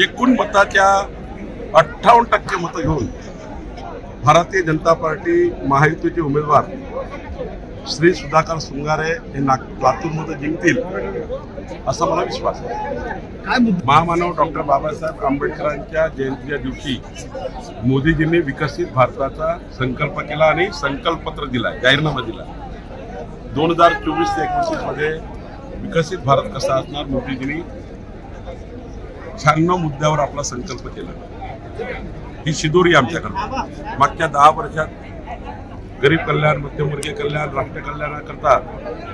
स्वतःच्या अठ्ठावन्न टक्के मतं घेऊन भारतीय जनता पार्टी महायुतीचे उमेदवार श्री सुधाकर सुंगारे हे नाग लातूरमध्ये जिंकतील असा मला विश्वास आहे. महामानव डॉक्टर बाबासाहेब आंबेडकरांच्या जयंतीच्या दिवशी मोदीजींनी विकसित भारताचा संकल्प केला आणि संकल्पपत्र दिला जाहीरनामा दिला दोन हजार चोवीस ते एकोणतीसमध्ये विकसित भारत कसा असणार मोदीजींनी शहाण्णव मुद्द्यावर आपला संकल्प केला. ही शिदोरी आमच्याकडे. मागच्या दहा वर्षात गरीब कल्याण मध्यमवर्गीय कल्याण राष्ट्र कल्याणाकरता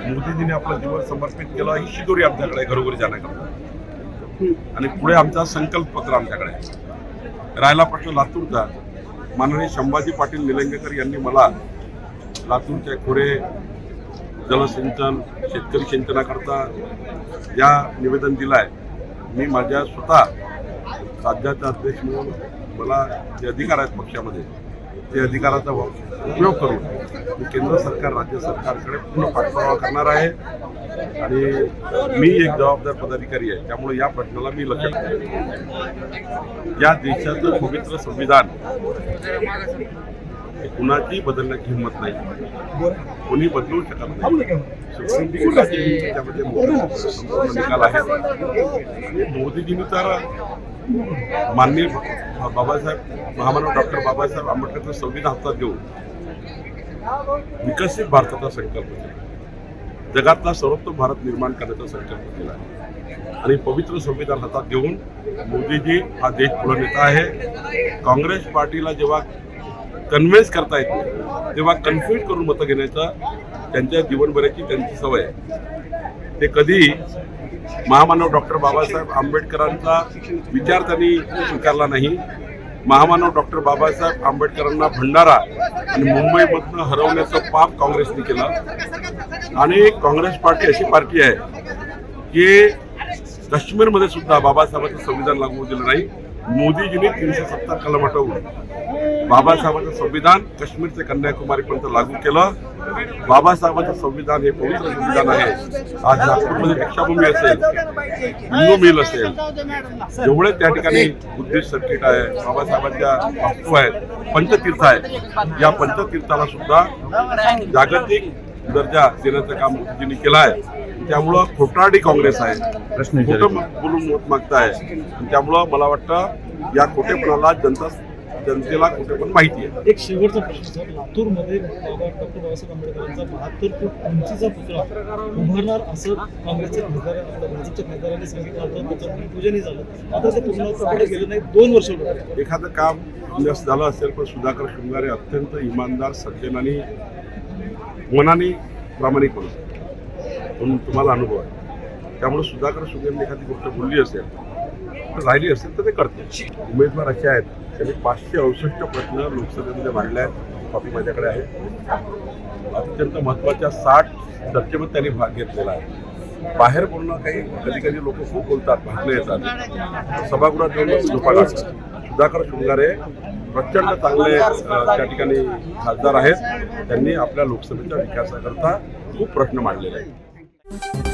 मोदीजीने आपलं जीवन समर्पित केलं. ही शिदोरी आमच्याकडे घरोघरी जाण्याकरता आणि पुढे आमचा संकल्प पत्र आमच्याकडे राहिला प्रश्न लातूरचा. माननीय संभाजी पाटील निलंगेकर यांनी मला लातूरच्या खोरे जलसिंचन शेतकरी सिंचनाकरता या निवेदन दिलं आहे मी माझ्या स्वतः राज्याचा अध्यक्ष म्हणून मला जे अधिकार आहेत पक्षामध्ये ते अधिकाराचा उपयोग करून मी केंद्र सरकार राज्य सरकारकडे पूर्ण पाठपुरावा करणार आहे. आणि मी एक जबाबदार पदाधिकारी आहे त्यामुळे या प्रश्नाला मी लक्ष या देशाचं पवित्र संविधान हे कुणाची बदलण्याची हिंमत नाही. कोणी बदलू शकत नाही. सुप्रीम कोर्टाचे त्याच्यामध्ये मोठं संपूर्ण निकाल आहे. आणि मोदीजींनी तर माननीय बाबासाहेब महामानव डॉक्टर बाबासाहेब आंबेडकरचं संविधान हातात घेऊन विकसित भारताचा संकल्प केला. जगातला सर्वोत्तम भारत निर्माण करण्याचा संकल्प केला. आणि पवित्र संविधान हातात घेऊन मोदीजी हा देश पुढे नेता आहे. काँग्रेस पार्टीला जेव्हा कन्व्हिन्स करता येत नाही तेव्हा कन्फ्युज करून मतं घेण्याचा त्यांच्या जीवनभराची त्यांची सवय आहे. ते कधी महामानव डॉक्टर बाबासाहेब आंबेडकरांचा विचार त्यांनी स्वीकारला नाही. महामानव डॉक्टर बाबासाहेब आंबेडकरांना भंडारा आणि मुंबईमधनं हरवण्याचं पाप काँग्रेसने केलं. आणि काँग्रेस पार्टी अशी पार्टी आहे की काश्मीरमध्ये सुद्धा बाबासाहेबांचं संविधान लागू दिलं नाही. मोदीजींनी तीनशे सत्तर कलम हटवून बाबासाहेबांचं संविधान काश्मीर ते कन्याकुमारीपर्यंत लागू केलं. बाबासाहेबांचं संविधान हे पवित्र संविधान आहे. आज नागपूरमध्ये दीक्षाभूमी असेल हिंदू मिल असेल जेवढे त्या ठिकाणी बुद्धिस्ट सर्किट आहे. बाबासाहेबांच्या वास्तू आहेत पंचतीर्थ आहे या पंचतीर्थाला सुद्धा जागतिक दर्जा देण्याचं काम मोदीजींनी केलं आहे. त्यामुळं खोटारडी काँग्रेस आहे. खोटं बोलून मत मागताय. आणि त्यामुळं मला वाटतं या खोटेपणाला जनता जनतेला खोटेपण माहिती आहे. एक शेवटचा प्रश्न लातूरमध्ये डॉक्टर बाबासाहेब आंबेडकरांचा बहात्तर फूट उंचीचा पुतळा उभारणार असं काँग्रेसचे खासदार भाजपच्या खासदारांनी सांगितलं होतं त्याचं झालं. आता ते गेलं नाही दोन वर्ष एखादं काम यश झालं असेल पण सुधाकर शृंगारे अत्यंत इमानदार सज्जन आणि मनाने प्रामाणिक माणूस. म्हणून तुम्हाला अनुभव आहे. त्यामुळे सुधाकर शृंगारेने एखादी गोष्ट बोलली असेल राहिली असेल तर ते करते उमेदवार असे आहेत त्यांनी पाचशे अडुसष्ट प्रश्न लोकसभेमध्ये मांडले आहेत. कॉपी माझ्याकडे आहे. अत्यंत महत्त्वाच्या साठ चर्चेमध्ये त्यांनी भाग घेतलेला आहे. बाहेर बोलणं काही कधी कधी लोक खूप बोलतात भाषणं येतात. सभागृहात जाऊन झोपा सुधाकर शृंगारे प्रचंड चांगले त्या ठिकाणी खासदार आहेत. त्यांनी आपल्या लोकसभेच्या विकासाकरता खूप प्रश्न मांडलेले आहेत.